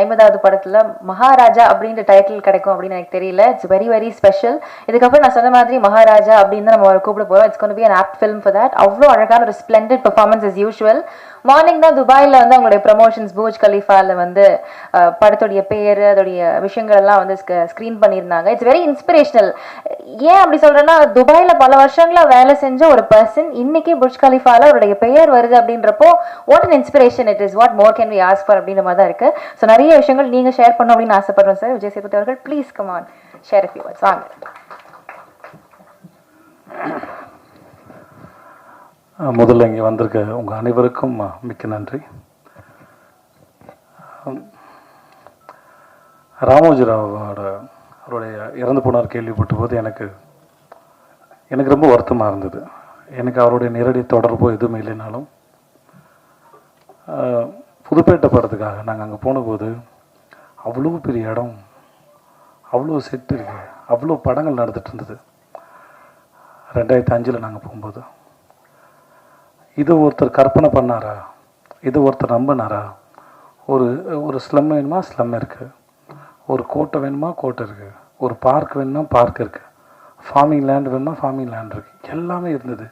ஐம்பதாவது படத்துல மகாராஜா அப்படின்ற டைட்டில் கிடைக்கும் அப்படின்னு எனக்கு தெரியல. இட்ஸ் வெரி வெரி ஸ்பெஷல் இதுக்கப்புறம் நான் சொன்ன மாதிரி மகாராஜா அப்படின்னு நம்ம கூப்பிட போறோம். It's gonna be an apt film for that அவ்வளோ அழகான ஒரு splendid performance is usual morning தான் துபாயில் வந்து அவங்களுடைய ப்ரமோஷன்ஸ் பூஜ் கலீஃபால வந்து படத்துடைய பேர் அதோடைய விஷயங்கள் எல்லாம் வந்து ஸ்க்ரீன் பண்ணியிருந்தாங்க. இட்ஸ் வெரி இன்ஸ்பிரேஷனல் ஏன் அப்படி சொல்கிறேன்னா துபாயில் பல வருஷங்களாக வேலை செஞ்ச ஒரு பர்சன் இன்னைக்கு புர்ஜ் கலீஃபால அவருடைய பெயர் வருது அப்படின்றப்போ what an inspiration it is what more can we ask for அப்படின்ற மாதிரி தான் இருக்குது ஸோ நிறைய விஷயங்கள் நீங்கள் ஷேர் பண்ணணும் அப்படின்னு ஆசைப்படுறோம் சார் விஜய் சேதுபதி அவர்கள் please come on share few words வாங்க. முதல்ல இங்கே வந்திருக்க உங்கள் அனைவருக்கும் மிக்க நன்றி. ராமோஜிராவோட அவருடைய இறந்து போனார் கேள்விப்பட்ட போது எனக்கு எனக்கு ரொம்ப வருத்தமாக இருந்தது. எனக்கு அவருடைய நேரடி தொடர்போ எதுவும் இல்லைனாலும் புதுப்பேட்டை படத்துக்காக நாங்கள் அங்கே போனபோது அவ்வளோ பெரிய இடம் அவ்வளோ செட்டு இருக்குது அவ்வளோ படங்கள் நடந்துகிட்டு இருந்தது. ரெண்டாயிரத்தி அஞ்சில் நாங்கள் போகும்போது. இது ஒருத்தர் கற்பனை பண்ணாரா? இது ஒருத்தர் நம்பினாரா? ஒரு ஒரு ஸ்லம் வேணுமா? ஸ்லம் இருக்குது ஒரு கோட்டை வேணுமா? கோட்டை இருக்குது ஒரு பார்க் வேணுமா? பார்க் இருக்குது ஃபார்மிங் லேண்ட் வேணுமா? ஃபார்மிங் லேண்ட் இருக்குது எல்லாமே இருந்தது.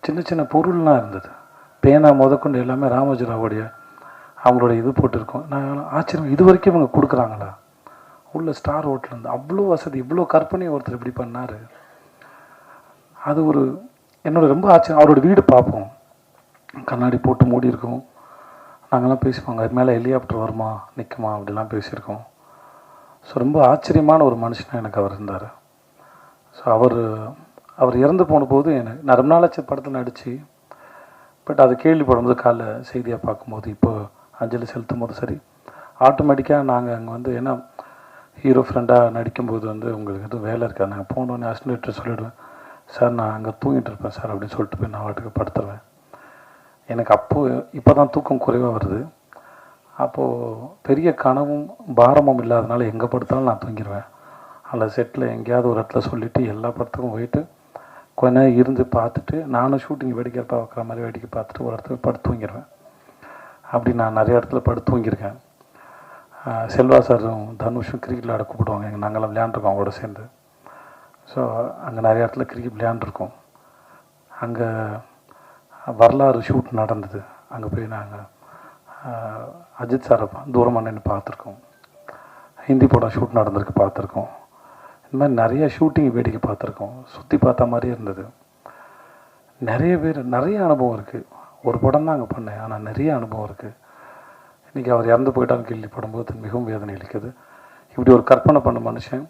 சின்ன சின்ன பொருள்லாம் இருந்தது. பேனா முதற்கொண்டு எல்லாமே ராமோஜிராவுடைய அவங்களோட இது போட்டிருக்கோம். நான் ஆச்சரியம். இது வரைக்கும் இவங்க கொடுக்குறாங்களா? உள்ள ஸ்டார் ஹோட்டலேருந்து அவ்வளோ வசதி இவ்வளோ கற்பனை ஒருத்தர் இப்படி பண்ணார். அது ஒரு என்னோட ரொம்ப ஆச்சரியம் அவரோட வீடு பார்ப்போம். கண்ணாடி போட்டு மூடி இருக்கும். நாங்கள்லாம் பேசிப்போங்க அது மேலே ஹெலிகாப்டர் வருமா? நிற்குமா அப்படிலாம் பேசியிருக்கோம். ஸோ ரொம்ப ஆச்சரியமான ஒரு மனுஷனாக எனக்கு அவர் இருந்தார். ஸோ அவர் அவர் இறந்து போன போது எனக்கு நான் ரொம்ப நாளாச்சு படத்தில் நடித்து பட் அது கேள்விப்படும்போது காலைல செய்தியாக பார்க்கும்போது இப்போ அஞ்சலி செலுத்தும் போது சரி ஆட்டோமேட்டிக்காக நாங்கள் அங்கே வந்து ஏன்னா ஹீரோ ஃப்ரெண்டாக நடிக்கும்போது வந்து உங்களுக்கு எதுவும் வேலை இருக்காது. நாங்கள் போனோடனே அசிஸ்டன்ட் சொல்லிவிடுவேன் சார் நான் அங்கே தூங்கிட்டு இருப்பேன் சார் அப்படின்னு சொல்லிட்டு போய் நான் வாட்டுக்கு படுத்துருவேன். எனக்கு அப்போது இப்போ தான் தூக்கம் குறைவாக வருது. அப்போது பெரிய கனவும் பாரமும் இல்லாதனால எங்கே படுத்தாலும் நான் தூங்கிடுவேன் அதில் செட்டில் எங்கேயாவது ஒரு இடத்துல சொல்லிவிட்டு எல்லா படத்துக்கும் போயிட்டு கொஞ்ச நேரம் இருந்து பார்த்துட்டு நானும் ஷூட்டிங் வேடிக்கை பார்க்குற மாதிரி வேடிக்கை பார்த்துட்டு ஒரு இடத்துல படுத்து தூங்கிடுவேன் அப்படி நான் நிறைய இடத்துல படுத்து தூங்கியிருக்கேன். செல்வா சாரும் தனுஷும் கிரிக்கெட் விளையாட கூப்பிடுவாங்க. எங்கள் நாங்களாம் விளையாண்டுருக்கோம் அவங்களோட சேர்ந்து. ஸோ அங்கே நிறைய இடத்துல கிரிக்கெட் விளையாண்டுருக்கோம். அங்கே வரலாறு ஷூட் நடந்தது. அங்கே போய் நாங்கள் அஜித் சாரை தூரமாக நின்று பார்த்துருக்கோம். ஹிந்தி படம் ஷூட் நடந்திருக்கு பார்த்துருக்கோம். இந்த மாதிரி நிறைய ஷூட்டிங் வேடிக்கை பார்த்துருக்கோம். சுற்றி பார்த்த மாதிரி இருந்தது. நிறைய பேர் நிறைய அனுபவம் இருக்குது ஒரு படம் தான் அங்கே பண்ணேன். ஆனால் நிறைய அனுபவம் இருக்குது இன்றைக்கி அவர் இறந்து போயிட்டான்னு கேள்விப்படும்போது மிகவும் வேதனை அளிக்குது. இப்படி ஒரு கற்பனை பண்ண மனுஷன்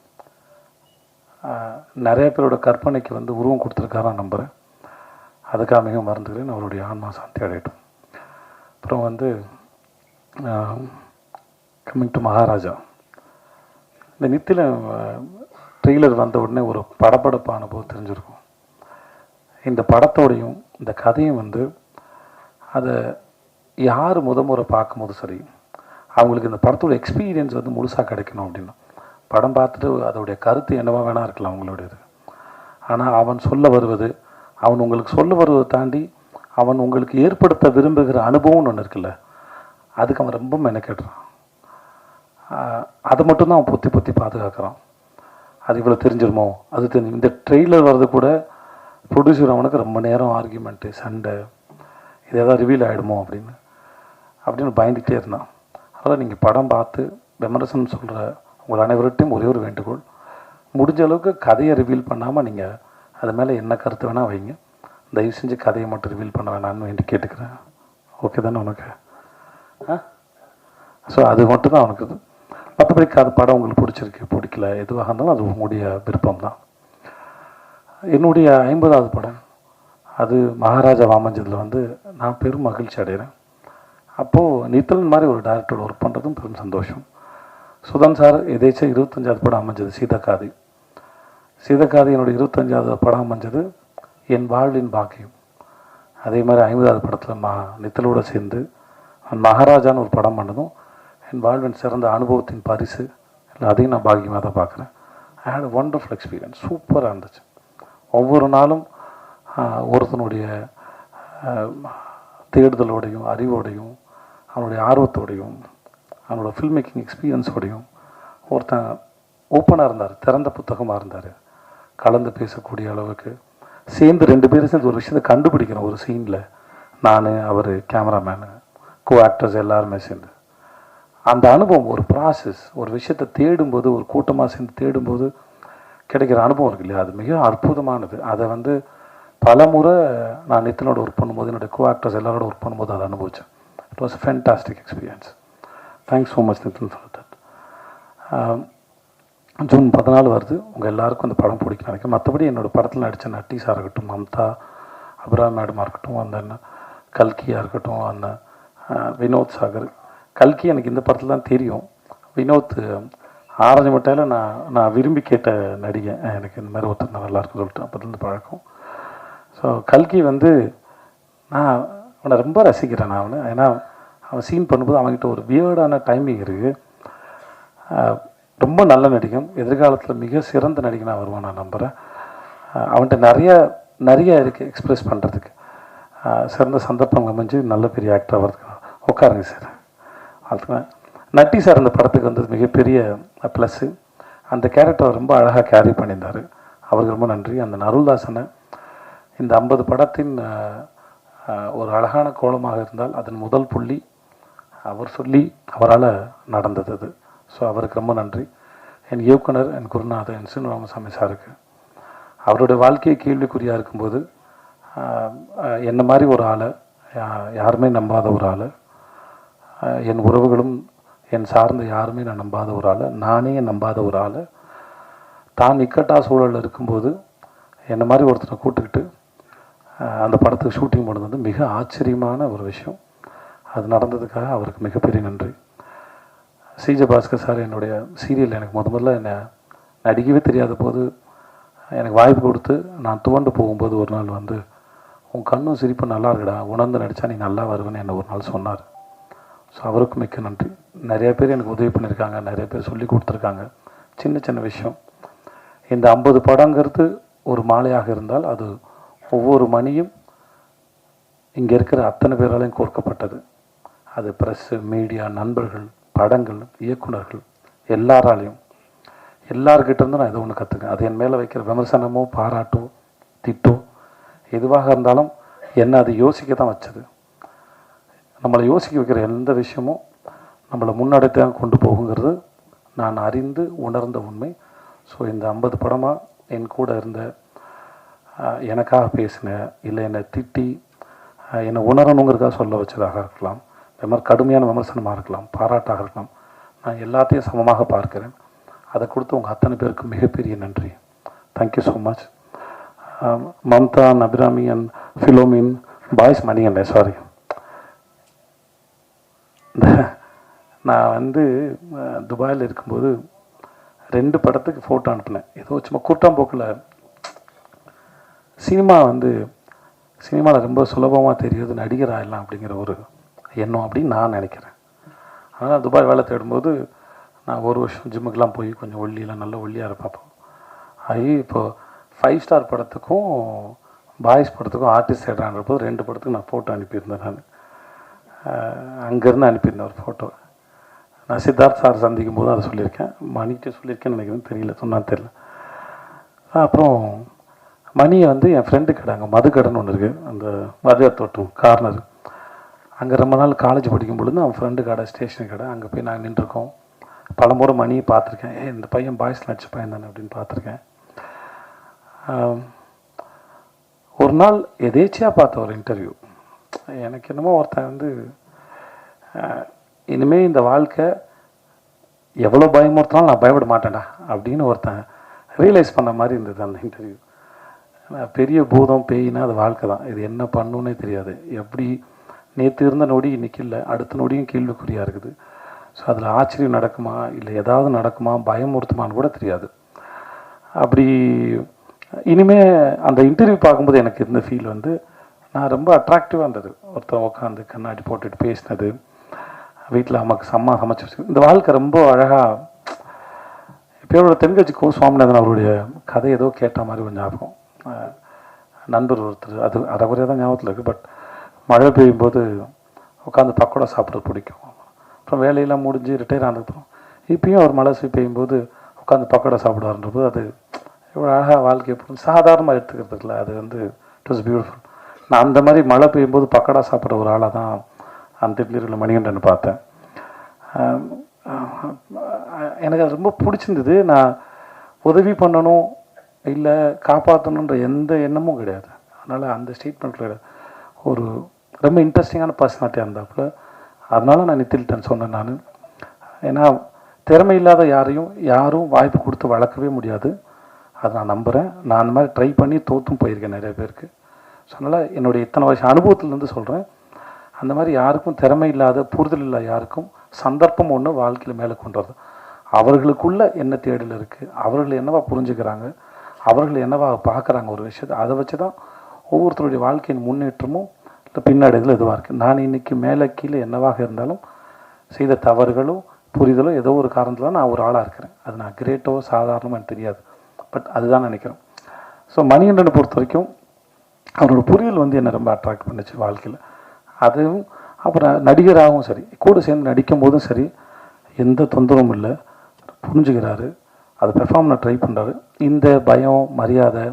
நிறைய பேரோட கற்பனைக்கு வந்து உருவம் கொடுத்துருக்காரான் நம்புகிறேன் அதுக்காக மிகவும் மறந்துக்கிறேன் அவருடைய ஆன்மா சாந்தி அடையட்டும். அப்புறம் வந்து கம்மிங் டு மகாராஜா. இந்த நித்தியில் ட்ரெய்லர் வந்த உடனே ஒரு படபடப்பு அனுபவம் தெரிஞ்சிருக்கும். இந்த படத்தோடையும் இந்த கதையும் வந்து அதை யார் முத முறை பார்க்கும்போது சரி அவங்களுக்கு இந்த படத்தோட எக்ஸ்பீரியன்ஸ் வந்து முழுசாக கிடைக்கணும் அப்படின்னா படம் பார்த்துட்டு அதோடைய கருத்து என்னவா வேணா இருக்கலாம் அவங்களுடையது ஆனால் அவன் சொல்ல வருவது அவன் உங்களுக்கு சொல்ல வருவதை தாண்டி அவன் உங்களுக்கு ஏற்படுத்த விரும்புகிற அனுபவம்னு ஒன்று இருக்குல்ல அதுக்கு அவன் ரொம்ப மெனக்கெடுறான். ஆஹ் அதை மட்டும்தான் அவன் பொத்தி பொத்தி பாதுகாக்கிறான். அது இவ்வளோ தெரிஞ்சிருமோ? அது தெரிஞ்சு இந்த ட்ரெய்லர் வர்றது கூட ப்ரொடியூசர் அவனுக்கு ரொம்ப நேரம் ஆர்கியூமெண்ட்டு சண்டை இது எதாவது ரிவீல் ஆகிடுமோ அப்படின்னு அப்படின்னு பயந்துகிட்டே இருந்தான். அதனால் நீங்கள் படம் பார்த்து விமர்சனம் சொல்கிற உங்கள் அனைவர்கிட்டையும் ஒரே ஒரு வேண்டுகோள். முடிஞ்ச அளவுக்கு கதையை ரிவீல் பண்ணாமல் நீங்கள் அது மேலே என்ன கருத்து வேணால் வைங்க. தயவு செஞ்சு கதையை மட்டும் ரிவீல் பண்ண வேணாம்னு வேண்டி கேட்டுக்கிறேன். ஓகே தானே உனக்கு? ஆ? ஸோ அது மட்டும் தான் இது மற்றபடி கதை படம் உங்களுக்கு பிடிச்சிருக்கு பிடிக்கல எதுவாக இருந்தாலும் அது உங்களுடைய விருப்பம் தான் என்னுடைய ஐம்பதாவது படம் அது மகாராஜா வாமஞ்சதில் வந்து நான் பெரும் மகிழ்ச்சி அடைகிறேன். அப்போது நித்தலன் மாதிரி ஒரு டேரக்டரோட ஒர்க் பண்ணுறதும் பெரும் சந்தோஷம். சுதன் சார் எதேச்சும் இருபத்தஞ்சாவது படம் அமைஞ்சது சீதக்காதி. சீதக்காதி என்னுடைய இருபத்தஞ்சாவது படம் அமைஞ்சது என் வாழ்வின் பாக்கியம். அதே மாதிரி ஐம்பதாவது படத்தில் மா நித்தலோட சேர்ந்து மகாராஜான்னு ஒரு படம் பண்ணதும் என் வாழ்வின் சிறந்த அனுபவத்தின் பரிசு இல்லை அதையும் நான் பாக்கியமாக தான் பார்க்குறேன். ஐ ஹேட் ஒண்டர்ஃபுல் எக்ஸ்பீரியன்ஸ் சூப்பராக இருந்துச்சு. ஒவ்வொரு நாளும் ஒருத்தனுடைய தேடுதலோடையும் அறிவோடையும் அவனுடைய ஆர்வத்தோடையும் அவனோட ஃபில்ம் மேக்கிங் எக்ஸ்பீரியன்ஸோடையும் ஒருத்தன் ஓப்பனாக இருந்தார் திறந்த புத்தகமாக இருந்தார். கலந்து பேசக்கூடிய அளவுக்கு சேர்ந்து ரெண்டு பேரும் சேர்ந்து ஒரு விஷயத்தை கண்டுபிடிக்கிறோம் ஒரு சீனில் நான் அவர் கேமராமேனு கோ ஆக்டர்ஸ் எல்லாருமே சேர்ந்து. அந்த அனுபவம் ஒரு ப்ராசஸ் ஒரு விஷயத்தை தேடும்போது ஒரு கூட்டமாக சேர்ந்து தேடும்போது கிடைக்கிற அனுபவம் இருக்கு இல்லையா? அது மிக அற்புதமானது. அதை வந்து பல முறை நான் நித்தனோட ஒர்க் பண்ணும்போது என்னுடைய கோ ஆக்டர்ஸ் எல்லாரோட ஒர்க் பண்ணும்போது அதை அனுபவித்தேன் it was fantastic experience thanks so much Nithin for that June பதினாலு வருது. உங்கள் எல்லாருக்கும் அந்த படம் பிடிக்கும் நினைக்கிறேன். மற்றபடி என்னோட படத்தில் நடித்த நட்டீஸாக இருக்கட்டும் மம்தா அப்ராம் மேடமாக இருக்கட்டும் அந்த என்ன கல்கியாக இருக்கட்டும் அந்த வினோத் சாகர். கல்கி எனக்கு இந்த படத்தில் தான் தெரியும். வினோத் ஆரஞ்சு மட்டையில் நான் நான் விரும்பி கேட்ட நடிகை எனக்கு இந்த மாதிரி ஒருத்தர் நல்லா இருக்குன்னு சொல்லிட்டு அப்போதுலேருந்து பழக்கம். ஸோ கல்கி வந்து நான் அவனை ரொம்ப ரசிக்கிறேன் நான் அவனை. ஏன்னா அவன் சீன் பண்ணும்போது அவன்கிட்ட ஒரு வியர்டான டைமிங் இருக்குது ரொம்ப நல்ல நடிகன். எதிர்காலத்தில் மிக சிறந்த நடிகனாக வருவான் நான் நம்புகிறேன் அவன்கிட்ட நிறைய நிறைய இருக்குது எக்ஸ்ப்ரெஸ் பண்ணுறதுக்கு சிறந்த சந்தர்ப்பம் அமைஞ்சு நல்ல பெரிய ஆக்டர் வர்றதுக்கு. உட்காருங்க சார் அதுக்கு நட்டி சார் அந்த படத்துக்கு வந்தது மிகப்பெரிய ப்ளஸ்ஸு அந்த கேரக்டர் ரொம்ப அழகாக கேரி பண்ணியிருந்தார். அவருக்கு ரொம்ப நன்றி. அந்த நருள்தாசனை இந்த ஐம்பது படத்தின் ஒரு அழகான கோலமாக இருந்தால் அதன் முதல் புள்ளி அவர் சொல்லி அவரால் நடந்தது அது. ஸோ அவருக்கு ரொம்ப நன்றி. என் இயக்குனர் என் குருநாதர் என் சீனு ராமசாமி சாருக்கு. அவருடைய வாழ்க்கையை கேள்விக்குறியாக இருக்கும்போது என்ன மாதிரி ஒரு ஆளை யா- யாருமே நம்பாத ஒரு ஆளை என் உறவுகளும் என் சார்ந்த யாருமே நான் நம்பாத ஒரு ஆளை நானே நம்பாத ஒரு ஆளை. தான் இக்கட்டா சூழலில் இருக்கும்போது என்ன மாதிரி ஒருத்தரை கூப்பிட்டுக்கிட்டு அந்த படத்துக்கு ஷூட்டிங் பண்ணது வந்து மிக ஆச்சரியமான ஒரு விஷயம். அது நடந்ததுக்காக அவருக்கு மிகப்பெரிய நன்றி. சிஜ பாஸ்கர் சார் என்னுடைய சீரியல் எனக்கு முத முதல்ல என்னை நடிக்கவே தெரியாத போது எனக்கு வாய்ப்பு கொடுத்து நான் துவண்டு போகும்போது ஒரு நாள் வந்து உன் கண்ணும் சிரிப்பும் நல்லா இருக்குடா உணர்ந்து நடித்தா நீ நல்லா வருவேன்னு என்னை ஒரு நாள் சொன்னார். ஸோ அவருக்கும் மிக்க நன்றி. நிறைய பேர் எனக்கு உதவி பண்ணியிருக்காங்க நிறைய பேர் சொல்லி கொடுத்துருக்காங்க. சின்ன சின்ன விஷயம். இந்த ஐம்பது படங்கிறது ஒரு மாலையாக இருந்தால் அது ஒவ்வொரு மணியும் இங்கே இருக்கிற அத்தனை பேராலையும் கோர்க்கப்பட்டது. அது ப்ரெஸ்ஸு மீடியா நண்பர்கள் படங்கள் இயக்குனர்கள் எல்லாராலையும். எல்லார்கிட்ட இருந்தும் நான் இதை ஒன்று கற்றுக்கேன் அது என் மேலே வைக்கிற விமர்சனமோ பாராட்டோ திட்டோ எதுவாக இருந்தாலும் என்னை அது யோசிக்க தான் வச்சது. நம்மளை யோசிக்க வைக்கிற எந்த விஷயமும் நம்மளை முன்னெடுத்து தான் கொண்டு போகுங்கிறது நான் அறிந்து உணர்ந்த உண்மை. ஸோ இந்த ஐம்பது படமாக என் கூட இருந்த எனக்காக பேசின இல்லை என்னை திட்டி என்னை உணரணுங்கிறதுக்காக சொல்ல வச்சதாக இருக்கலாம். இது மாதிரி கடுமையான விமர்சனமாக இருக்கலாம் பாராட்டாக இருக்கலாம். நான் எல்லாத்தையும் சமமாக பார்க்கிறேன். அதை கொடுத்து உங்கள் அத்தனை பேருக்கு மிகப்பெரிய நன்றி. Thank you so much Mamta Abhirami and Philomin Boys Manikandan sorry நான் வந்து துபாயில் இருக்கும்போது ரெண்டு படத்துக்கு ஃபோட்டோ அனுப்பினேன். ஏதோ சும்மா கூட்டாம்போக்கில் சினிமா வந்து சினிமாவில் ரொம்ப சுலபமாக தெரியுது நடிகர் ஆயிடலாம் அப்படிங்கிற ஒரு எண்ணம் அப்படின்னு நான் நினைக்கிறேன். அதனால் துபாய் வேலை தேடும்போது நான் ஒரு வருஷம் ஜிம்முக்கெலாம் போய் கொஞ்சம் ஒல்லியெலாம் நல்ல ஒல்லியாக இருப்பேன் ஆகி இப்போது ஃபைவ் ஸ்டார் படத்துக்கும் பாய்ஸ் படத்துக்கும் ஆர்டிஸ்ட் தேடுறான்ற போது ரெண்டு படத்துக்கு நான் ஃபோட்டோ அனுப்பியிருந்தேன் நான். அங்கேருந்து அனுப்பியிருந்தேன் ஒரு ஃபோட்டோ நான் சித்தார்த் சார் சந்திக்கும் போது அதை சொல்லியிருக்கேன். மணிக்கிட்ட சொல்லியிருக்கேன்னு நினைக்கிறேன். தெரியல சொன்னால் தெரியல. அப்புறம் மணியை வந்து என் ஃப்ரெண்டு கடை அங்கே மதுக்கடைன்னு ஒன்று இருக்குது அந்த மதுரை தோட்டம் கார்னர் அங்கே ரொம்ப நாள் காலேஜ் படிக்கும் பொழுது அவன் ஃப்ரெண்டு கடை ஸ்டேஷன் கடை அங்கே போய் நாங்கள் நின்றுருக்கோம். பலமுறை மணியை பார்த்துருக்கேன். ஏ இந்த பையன் பாய்ஸ் நடிச்ச பையன் தானே அப்படின்னு பார்த்துருக்கேன். ஒரு நாள் எதேச்சியாக பார்த்த ஒரு இன்டர்வியூ எனக்கு என்னமோ ஒருத்தன் வந்து இனிமேல் இந்த வாழ்க்கை எவ்வளோ பயமுறுத்தினாலும் நான் பயப்பட மாட்டேன்டா அப்படின்னு ஒருத்தன் ரியலைஸ் பண்ண மாதிரி இருந்தது அந்த இன்டர்வியூ பெரிய பூதம் பேயினா அது வாழ்க்கை தான். இது என்ன பண்ணுன்னே தெரியாது. எப்படி நேற்று இருந்த நொடி இன்னைக்கு இல்லை. அடுத்த நொடியும் கேள்விக்குறியாக இருக்குது. ஸோ அதில் ஆச்சரியம் நடக்குமா? இல்லை ஏதாவது நடக்குமா? பயமுறுத்துமான்னு கூட தெரியாது. அப்படி இனிமே அந்த இன்டர்வியூ பார்க்கும்போது எனக்கு இருந்த ஃபீல் வந்து நான் ரொம்ப அட்ராக்டிவாக இருந்தது. ஒருத்தன் உட்காந்து கண்ணாடி போட்டுட்டு பேசினது. வீட்டில் அம்மாக்கு சம்மா சமைச்சு வச்சு இந்த வாழ்க்கை ரொம்ப அழகாக இப்போயோட தென்கட்சி கோ சுவாமிநாதன் அவருடைய கதை ஏதோ கேட்ட மாதிரி ஒரு ஞாபகம். நண்பர் ஒருத்தர் அது அரைகுறையாக தான் ஞாபகத்தில் இருக்குது பட் மழை பெய்யும் போது உட்காந்து பக்கோடா சாப்பிட்றது பிடிக்கும். அப்புறம் வேலையெல்லாம் முடிஞ்சு ரிட்டையர் ஆனதுக்கப்புறம் இப்பயும் அவர் மழை சீ பெய்யும்போது உட்காந்து பக்கோடா சாப்பிடுவாருன்றபோது அது இவ்வளோ அழகாக வாழ்க்கையை புரிஞ்சு சாதாரணமாக எடுத்துக்கிறதுக்குல அது வந்து இட் வாஸ் பியூட்டிஃபுல் நான் அந்த மாதிரி மழை பெய்யும்போது பக்கோடா சாப்பிட்ற ஒரு ஆளாக தான் அந்த இட்லியில் மணிகண்டன் பார்த்தேன். எனக்கு அது ரொம்ப பிடிச்சிருந்தது. நான் உதவி பண்ணணும் இல்லை காப்பாற்றணுன்ற எந்த எண்ணமும் கிடையாது. அதனால் அந்த ஸ்டேட்மெண்ட்டில் ஒரு ரொம்ப இன்ட்ரெஸ்டிங்கான பர்சனாலிட்டியாக இருந்தாப்புல அதனால நான் நித்தில்டன் சொன்னேன் நான். ஏன்னா திறமை இல்லாத யாரையும் யாரும் வாய்ப்பு கொடுத்து வளர்க்கவே முடியாது. அதை நான் நம்புகிறேன் நான் அந்த மாதிரி ட்ரை பண்ணி தோற்றும் போயிருக்கேன் நிறைய பேருக்கு. ஸோ அதனால் என்னுடைய இத்தனை வருஷம் அனுபவத்திலேருந்து சொல்கிறேன் அந்த மாதிரி யாருக்கும் திறமை இல்லாத புரிதல் இல்லாத யாருக்கும் சந்தர்ப்பம் ஒன்று வாழ்க்கையில் மேலே கொண்டு வருது. அவர்களுக்குள்ள என்ன தேடல் இருக்குது அவர்கள் என்னவா புரிஞ்சுக்கிறாங்க? அவர்கள் என்னவா பார்க்குறாங்க ஒரு விஷயத்தை? அதை வச்சு தான் ஒவ்வொருத்தருடைய வாழ்க்கையின் முன்னேற்றமும் பின்னாடி இதில் இதுவாக இருக்குது நான் இன்றைக்கி மேலே கீழே என்னவாக இருந்தாலும் செய்த தவறுகளோ புரிதலோ ஏதோ ஒரு காரணத்தில் நான் ஒரு ஆளாக இருக்கிறேன். அது நான் கிரேட்டோ சாதாரணமாக எனக்கு தெரியாது. பட் அதுதான் நினைக்கிறேன் ஸோ மணிகண்டனை பொறுத்த வரைக்கும் அவரோட புரிதல் வந்து என்னை ரொம்ப அட்ராக்ட் பண்ணுச்சு வாழ்க்கையில். அதுவும் அப்புறம் நடிகராகவும் சரி கூட சேர்ந்து நடிக்கும் போதும் சரி எந்த தொந்தரவும் இல்லை. புரிஞ்சுக்கிறாரு. அதை பெர்ஃபார்ம் பண்ண ட்ரை பண்ணுறாரு இந்த பயம் மரியாதை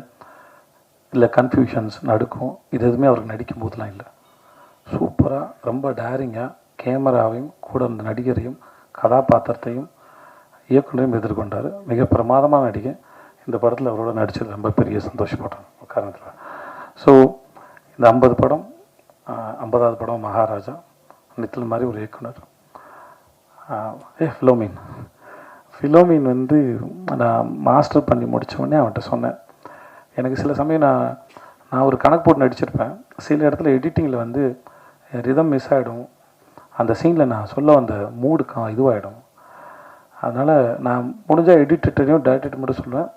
இல்லை கன்ஃபியூஷன்ஸ் நடுக்கும். இது எதுவுமே அவருக்கு நடிக்கும் போதெல்லாம் இல்லை. சூப்பராக ரொம்ப டேரிங்காக கேமராவையும் கூட இருந்த நடிகரையும் கதாபாத்திரத்தையும் இயக்குனரையும் எதிர்கொண்டார். மிக பிரமாதமான நடிகை. இந்த படத்தில் அவரோட நடித்தது ரொம்ப பெரிய சந்தோஷப்பட்டேன் காரணத்தில். ஸோ இந்த ஐம்பது படம் ஐம்பதாவது படம் மகாராஜா நித்தில் மாதிரி ஒரு இயக்குனர். ஏ ஃபிலோமீன். ஃபிலோமீன் வந்து நான் மாஸ்டர் பண்ணி முடித்த உடனே அவன்கிட்ட சொன்னேன். எனக்கு சில சமயம் நான் நான் ஒரு கணக்கு போட்டு நடிச்சிருப்பேன். சில இடத்துல எடிட்டிங்கில் வந்து ரிதம் மிஸ் ஆகிடும் அந்த சீனில் நான் சொல்ல வந்த மூடு கா இதுவாகிடும் அதனால் நான் முடிஞ்சால் எடிட்டர்ட்டையும் டேரக்டர் மட்டும் சொல்லுவேன்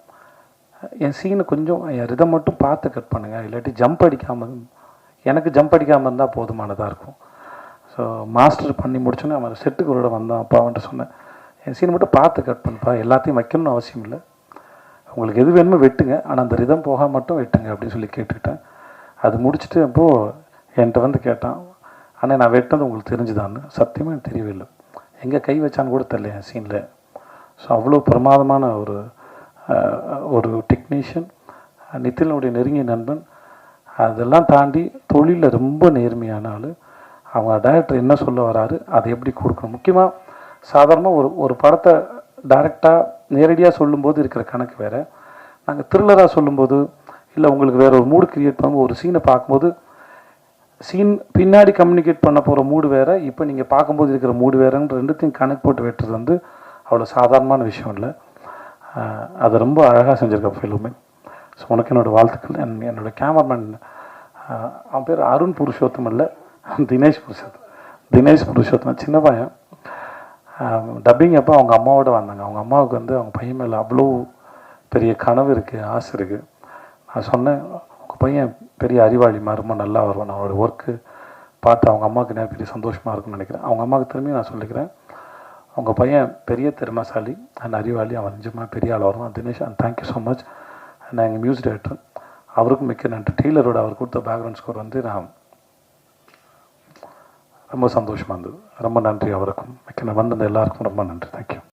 என் சீனை கொஞ்சம் என் ரிதம் மட்டும் பார்த்து கட் பண்ணுங்கள் இல்லாட்டி ஜம்ப் அடிக்காமல் எனக்கு ஜம்ப் அடிக்காமல் இருந்தால் போதுமானதாக இருக்கும். ஸோ மாஸ்டர் பண்ணி முடிச்சோன்னே அவன் செட்டுக்கு ஒரு இடம் வந்தான் அப்பா அவன்கிட்ட சொன்னேன். என் சீன் மட்டும் பார்த்து கட் பண்ணுப்பா. எல்லாத்தையும் வைக்கணும்னு அவசியம் இல்லை. உங்களுக்கு எது வேணுமோ வெட்டுங்க. ஆனால் அந்த ரிதம் போக மட்டும் வெட்டுங்க அப்படின்னு சொல்லி கேட்டுக்கிட்டேன். அது முடிச்சுட்டு அப்போது என்கிட்ட வந்து கேட்டான் ஆனால் நான் வெட்டினது உங்களுக்கு தெரிஞ்சுதான்னு. சத்தியமாக எனக்கு தெரியவில்லை எங்கே கை வச்சான்னு கூட தெரியல என் சீனில் ஸோ அவ்வளோ பிரமாதமான ஒரு ஒரு டெக்னீஷியன் நித்திலனுடைய நெருங்கிய நண்பன். அதெல்லாம் தாண்டி தொழிலில் ரொம்ப நேர்மையான ஆள். அவங்க டைரக்டர் என்ன சொல்ல வராரு அதை எப்படி கொடுக்கணும்? முக்கியமாக சாதாரணமாக ஒரு ஒரு படத்தை டைரெக்டாக நேரடியாக சொல்லும்போது இருக்கிற கணக்கு வேறு. நாங்கள் த்ரில்லராக சொல்லும்போது இல்லை உங்களுக்கு வேற ஒரு மூடு கிரியேட் பண்ணும்போது ஒரு சீனை பார்க்கும்போது சீன் பின்னாடி கம்யூனிகேட் பண்ண போகிற மூடு வேறு இப்போ நீங்கள் பார்க்கும்போது இருக்கிற மூடு வேறன்ற ரெண்டுத்தையும் கணக்கு போட்டு வெட்டுறது வந்து அவ்வளோ சாதாரணமான விஷயம் இல்லை. அதை ரொம்ப அழகாக செஞ்சுருக்க ஃபிலுமே ஸோ உனக்கு என்னோடய வாழ்த்துக்கள். என் என்னோட கேமராமேன் அவன் பேர் அருண் புருஷோத்தம் இல்லை தினேஷ் புருஷோத்தம் தினேஷ் புருஷோத்தம் சின்ன பையன். டப்பிங் அப்போ அவங்க அம்மாவோட வந்தாங்க. அவங்க அம்மாவுக்கு வந்து அவங்க பையன் மேலே அவ்வளோ பெரிய கனவு இருக்குது ஆசை இருக்குது நான் சொன்னேன் உங்கள் பையன் பெரிய அறிவாளி மாதிரி ரொம்ப நல்லா வருவான். அவனோட ஒர்க்கு பார்த்து அவங்க அம்மாவுக்கு என்ன பெரிய சந்தோஷமாக இருக்கும்னு நினைக்கிறேன். அவங்க அம்மாவுக்கு திரும்பி நான் சொல்லிக்கிறேன் அவங்க பையன் பெரிய திறமைசாலி அண்ட் அறிவாளி. அவன் நிஜமாக பெரிய ஆள் வருவான். Dinesh and thank you so much நான் எங்கள் மியூசிக் டைரக்டர் அவருக்கும் மிக்க நன்றி. டெய்லரோட அவர் கொடுத்த பேக்ரவுண்ட் ஸ்கோர் வந்து நான் ரொம்ப சந்தோஷமாக இருந்தது. ரொம்ப நன்றி அவருக்கும். மிக்க வந்திருந்த எல்லாருக்கும் ரொம்ப நன்றி. தேங்க்யூ